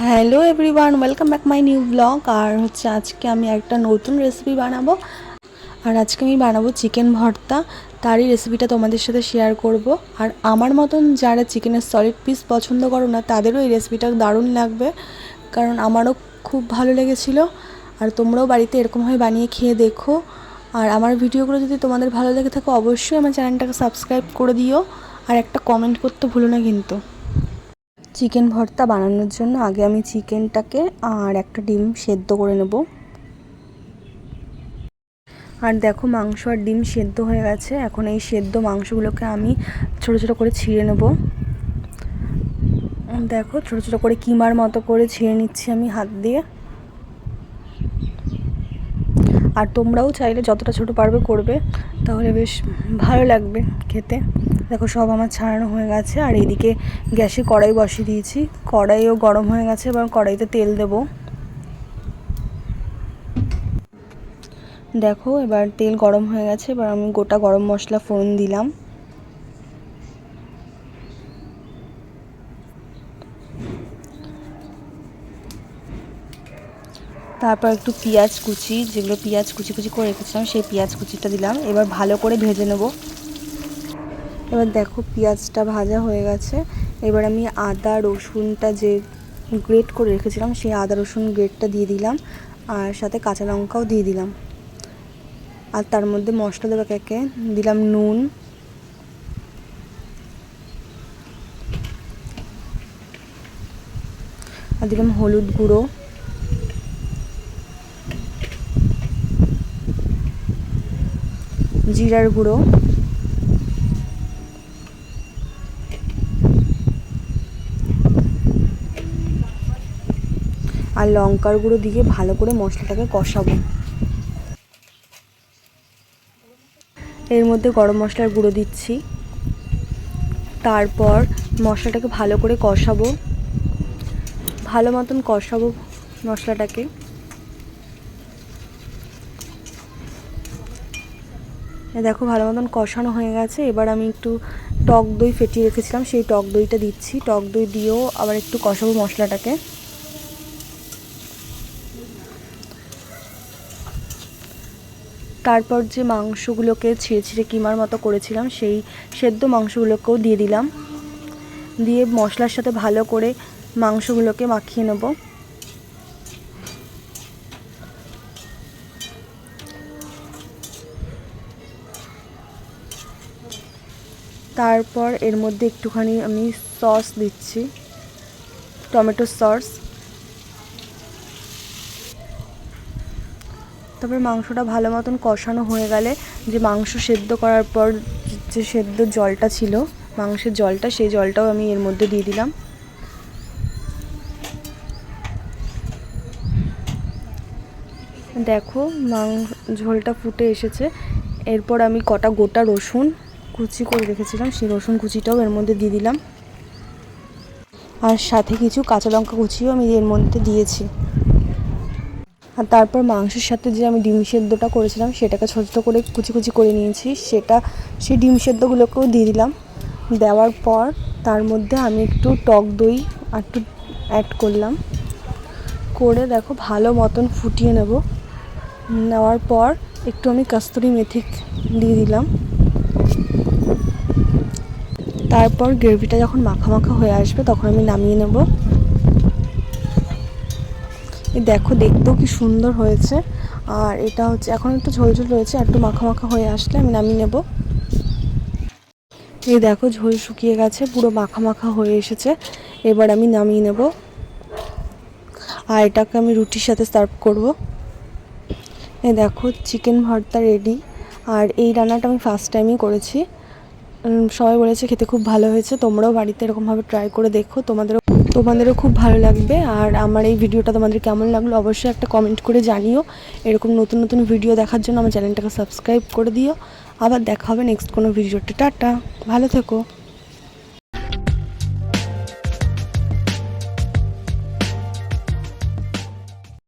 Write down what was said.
Hello everyone welcome back my new blog আর হচ্ছে আজকে আমি একটা নতুন রেসিপি বানাবো। আর আজকে আমি বানাবো চিকেন ভর্তা। তারই রেসিপিটা তোমাদের সাথে শেয়ার করব। আর আমার মতন যারা চিকেনের সলিড পিস পছন্দ করো না, তাদেরও এই রেসিপিটা দারুণ লাগবে। কারণ আমারও খুব ভালো লেগেছিলো। আর তোমরাও বাড়িতে এরকমভাবে বানিয়ে খেয়ে দেখো। আর আমার ভিডিওগুলো যদি তোমাদের ভালো লেগে থাকে, অবশ্যই আমার চ্যানেলটাকে সাবস্ক্রাইব করে দিও। আর একটা কমেন্ট করতে ভুলো না কিন্তু। চিকেন ভর্তা বানানোর জন্য আগে আমি চিকেনটাকে আর একটা ডিম সেদ্ধ করে নেব। আর দেখো মাংস আর ডিম সেদ্ধ হয়ে গেছে। এখন এই সেদ্ধ মাংসগুলোকে আমি ছোট ছোট করে ছিঁড়ে নেব। দেখো ছোট ছোট করে কিমার মতো করে ছিঁড়ে নিচ্ছি আমি হাত দিয়ে। আর তোমরাও চাইলে যতটা ছোট পারবে করবে, তাহলে বেশ ভালো লাগবে খেতে। দেখো, সব আমার ছাড়ানো হয়ে গেছে। আর এইদিকে গ্যাসে কড়াই বসিয়ে দিয়েছি। কড়াইও গরম হয়ে গেছে, এবার কড়াইতে তেল দেব। দেখো, এবার তেল গরম হয়ে গেছে, এবার আমি গোটা গরম মশলা ফোড়ন দিলাম। তারপর একটু পেঁয়াজ কুচি, যেগুলো পেঁয়াজ কুচি কুচি করে রেখেছিলাম, সেই পেঁয়াজ কুচিটা দিলাম। এবার ভালো করে ভেজে নেব। এবার দেখো পেঁয়াজটা ভাজা হয়ে গেছে। এবার আমি আদা, রসুনটা যে গ্রেট করে রেখেছিলাম, সেই আদা, রসুন গ্রেটটা দিয়ে দিলাম আর সাথে কাঁচা লঙ্কাও দিয়ে দিলাম। আর তার মধ্যে মশলা দেবো একে। দিলাম নুন। আর দিলাম হলুদ গুঁড়ো। জিরার গুঁড়ো। আর লঙ্কার গুঁড়ো দিয়ে ভালো করে মশলাটাকে কষাবো। এর মধ্যে গরম মশলার গুঁড়ো দিচ্ছি। তারপর মশলাটাকে ভালো করে কষাবো। ভালো মতন কষাবো মশলাটাকে। দেখো, ভালো মতন কষানো হয়ে গেছে। এবার আমি একটু টক দই ফেটিয়ে রেখেছিলাম, সেই টক দইটা দিচ্ছি। টক দই দিয়েও আবার একটু কষাবো মশলাটাকে। তারপর যে মাংসগুলোকে ছিঁড়ে ছিঁড়ে কিমার মতো করেছিলাম, সেই সেদ্ধ মাংসগুলোকেও দিয়ে দিলাম। দিয়ে মশলার সাথে ভালো করে মাংসগুলোকে মাখিয়ে নেব। তারপর এর মধ্যে একটুখানি আমি সস দিচ্ছি, টমেটো সস। তারপর মাংসটা ভালো মতন কষানো হয়ে গেলে যে মাংস সেদ্ধ করার পর যে সেদ্ধ জলটা ছিল, মাংসের জলটা, সেই জলটাও আমি এর মধ্যে দিয়ে দিলাম। দেখো মাং, ঝোলটা ফুটে এসেছে। এরপর আমি কটা গোটা রসুন কুচি করে রেখেছিলাম, সেই রসুন কুচিটাও এর মধ্যে দিয়ে দিলাম। আর সাথে কিছু কাঁচা লঙ্কা কুচিও আমি এর মধ্যে দিয়েছি। আর তারপর মাংসের সাথে যে আমি ডিম সেদ্ধটা করেছিলাম, সেটাকে ছোটো ছোটো করে কুচি কুচি করে নিয়েছি। সেটা, সেই ডিম সেদ্ধগুলোকেও দিয়ে দিলাম। দেওয়ার পর তার মধ্যে আমি একটু টক দই একটু অ্যাড করলাম। করে দেখো ভালো মতন ফুটিয়ে নেব। নেওয়ার পর একটু আমি কাস্তুরি মেথি দিয়ে দিলাম। তারপর গ্রেভিটা যখন মাখা মাখা হয়ে আসবে, তখন আমি নামিয়ে নেব। দেখো, দেখতেও কি সুন্দর হয়েছে। আর এটা হচ্ছে, এখন একটু ঝোল ঝোল রয়েছে একটু মাখা মাখা হয়ে আসলে আমি নামিয়ে নেব। এই দেখো, ঝোল শুকিয়ে গেছে, পুরো মাখা মাখা হয়ে এসেছে। এবার আমি নামিয়ে নেব। আর এটাকে আমি রুটির সাথে সার্ভ করব। এই দেখো, চিকেন ভর্তা রেডি। আর এই রান্নাটা আমি ফার্স্ট টাইমই করেছি। সবাই বলেছে খেতে খুব ভালো হয়েছে, তোমরাও বাড়িতে এরকমভাবে ট্রাই করে দেখো, তোমাদেরও তোমাদেরও খুব ভালো লাগবে আর আমার এই ভিডিওটা তোমাদের কেমন লাগল অবশ্যই একটা কমেন্ট করে জানিও। এরকম নতুন নতুন ভিডিও দেখার জন্য আমার চ্যানেলটাকে সাবস্ক্রাইব করে দিও। আবার দেখা হবে নেক্সট কোনো ভিডিওতে টাটা, ভালো থেকো।